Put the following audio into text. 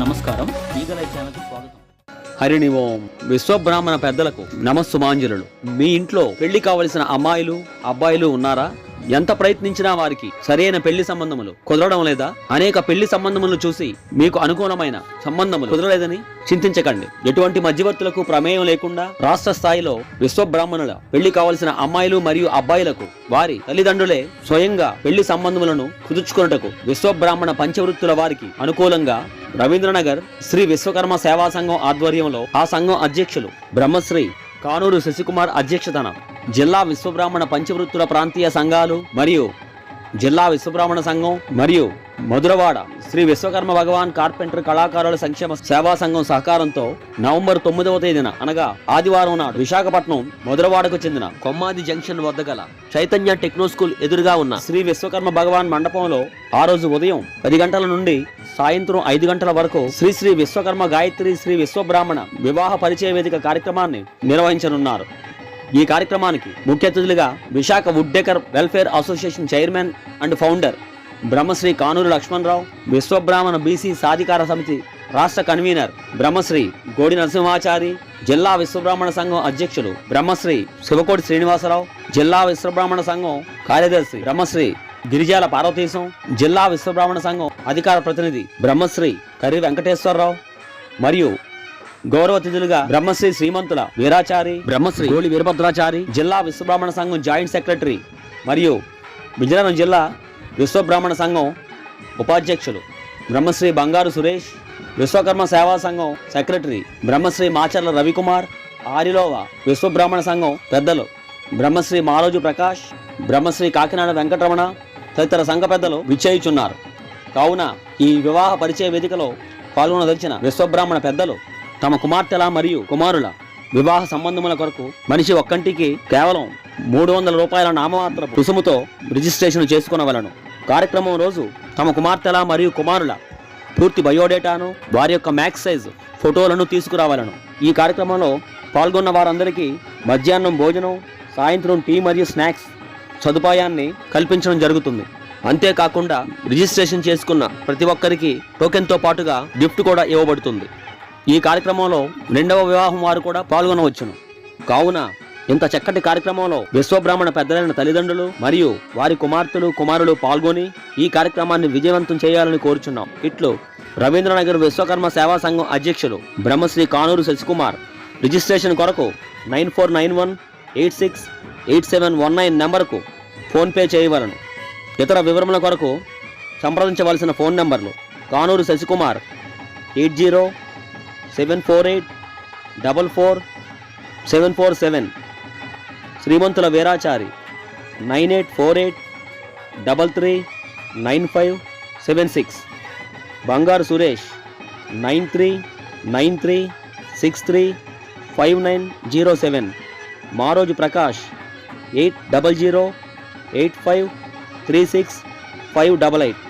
నమస్కారం. ఛానల్కి స్వాగతం. హరిని ఓం విశ్వబ్రాహ్మణ పెద్దలకు నమస్సుమాంజలులు. మీ ఇంట్లో పెళ్ళి కావలసిన అమ్మాయిలు అబ్బాయిలు ఉన్నారా? ఎంత ప్రయత్నించినా వారికి సరైన పెళ్ళి సంబంధములు కుదరడం లేదా? అనేక పెళ్ళి సంబంధములు చూసి మీకు అనుకూలమైన సంబంధములు కుదరలేదని చింతించకండి. ఎటువంటి మధ్యవర్తులకు ప్రమేయం లేకుండా రాష్ట్ర స్థాయిలో విశ్వబ్రాహ్మణుల పెళ్ళి కావలసిన అమ్మాయిలు మరియు అబ్బాయిలకు వారి తల్లిదండ్రులే స్వయంగా పెళ్ళి సంబంధములను కుదుర్చుకున్నటకు విశ్వబ్రాహ్మణ పంచవృత్తుల వారికి అనుకూలంగా రవీంద్రనగర్ శ్రీ విశ్వకర్మ సేవా సంఘం ఆధ్వర్యంలో ఆ సంఘం అధ్యక్షులు బ్రహ్మశ్రీ కానూరు శశికుమార్ అధ్యక్షతన జిల్లా విశ్వబ్రాహ్మణ పంచవృత్తుల ప్రాంతీయ సంఘాలు మరియు జిల్లా విశ్వబ్రాహ్మణ సంఘం మరియు మధురవాడ శ్రీ విశ్వకర్మ భగవాన్ కార్పెంటర్ కళాకారుల సంక్షేమ సేవా సంఘం సహకారంతో నవంబర్ తొమ్మిదవ తేదీన అనగా ఆదివారం నాడు విశాఖపట్నం మధురవాడకు చెందిన కొమ్మాది జంక్షన్ వద్ద గల చైతన్య టెక్నో స్కూల్ ఎదురుగా ఉన్న శ్రీ విశ్వకర్మ భగవాన్ మండపంలో ఆ రోజు ఉదయం పది గంటల నుండి సాయంత్రం ఐదు గంటల వరకు శ్రీ శ్రీ విశ్వకర్మ గాయత్రి శ్రీ విశ్వబ్రాహ్మణ వివాహ పరిచయ వేదిక కార్యక్రమాన్ని నిర్వహించనున్నారు. ఈ కార్యక్రమానికి ముఖ్య అతిథులుగా Visakha వుడ్డేకర్ welfare association chairman and founder Brahmasri Kanuru Lakshmanarao Vishwabrahmana BC సాధికార సమితి రాష్ట్ర కన్వీనర్ బ్రహ్మశ్రీ గోడి నరసింహాచారి జిల్లా విశ్వబ్రాహ్మణ సంఘం అధ్యక్షులు బ్రహ్మశ్రీ శివకోటి శ్రీనివాసరావు జిల్లా విశ్వబ్రాహ్మణ సంఘం కార్యదర్శి బ్రహ్మశ్రీ గిరిజాల పార్వతీశం జిల్లా విశ్వబ్రాహ్మణ సంఘం అధికార ప్రతినిధి బ్రహ్మశ్రీ కర్రి వెంకటేశ్వరరావు మరియు గౌరవ అతిథులుగా బ్రహ్మశ్రీ శ్రీమంతుల వీరాచారి బ్రహ్మశ్రీ. గోలి వీరభద్రాచారి జిల్లా విశ్వబ్రాహ్మణ సంఘం జాయింట్ సెక్రటరీ మరియు విజయనగరం జిల్లా విశ్వబ్రాహ్మణ సంఘం ఉపాధ్యక్షులు బ్రహ్మశ్రీ బంగారు సురేష్ విశ్వకర్మ సేవా సంఘం సెక్రటరీ బ్రహ్మశ్రీ మాచర్ల రవికుమార్ ఆరిలోవ విశ్వబ్రాహ్మణ సంఘం పెద్దలు బ్రహ్మశ్రీ మాలోజు ప్రకాష్ బ్రహ్మశ్రీ కాకినాడ వెంకటరమణ తదితర సంఘ పెద్దలు విచ్చేయుచున్నారు. కావున ఈ వివాహ పరిచయ వేదికలో పాల్గొనదలిచిన విశ్వబ్రాహ్మణ పెద్దలు తమ కుమార్తెల మరియు కుమారుల వివాహ సంబంధముల కొరకు మనిషి ఒక్కంటికి కేవలం మూడు వందల రూపాయల నామమాత్ర రుసుముతో రిజిస్ట్రేషన్ చేసుకునవలను. కార్యక్రమం రోజు తమ కుమార్తెల మరియు కుమారుల పూర్తి బయోడేటాను వారి యొక్క మ్యాక్స్ సైజ్ ఫోటోలను తీసుకురావాలను. ఈ కార్యక్రమంలో పాల్గొన్న వారందరికీ మధ్యాహ్నం భోజనం సాయంత్రం టీ మరియు స్నాక్స్ సదుపాయాన్ని కల్పించడం జరుగుతుంది. అంతేకాకుండా రిజిస్ట్రేషన్ చేసుకున్న ప్రతి ఒక్కరికి టోకెన్తో పాటుగా గిఫ్ట్ కూడా ఇవ్వబడుతుంది. ఈ కార్యక్రమంలో రెండవ వివాహం వారు కూడా పాల్గొనవచ్చును. కావున ఇంత చక్కటి కార్యక్రమంలో విశ్వబ్రాహ్మణ పెద్దలైన తల్లిదండ్రులు మరియు వారి కుమార్తెలు కుమారులు పాల్గొని ఈ కార్యక్రమాన్ని విజయవంతం చేయాలని కోరుచున్నాం. ఇట్లు రవీంద్రనగర్ విశ్వకర్మ సేవా సంఘం అధ్యక్షులు బ్రహ్మశ్రీ కానూరు శశికుమార్. రిజిస్ట్రేషన్ కొరకు nine four nine one eight six eight seven one nine నెంబర్కు ఫోన్పే చేయవలను. ఇతర వివరముల కొరకు సంప్రదించవలసిన ఫోన్ నెంబర్లు Kanuru Sasikumar eight zero seven four eight double four seven four seven. Srimanthula Veerachari nine eight four eight double three nine five seven six. Bangaru Suresh nine three nine three six three five nine zero seven. Maroju Prakash eight double zero eight five three six five double eight.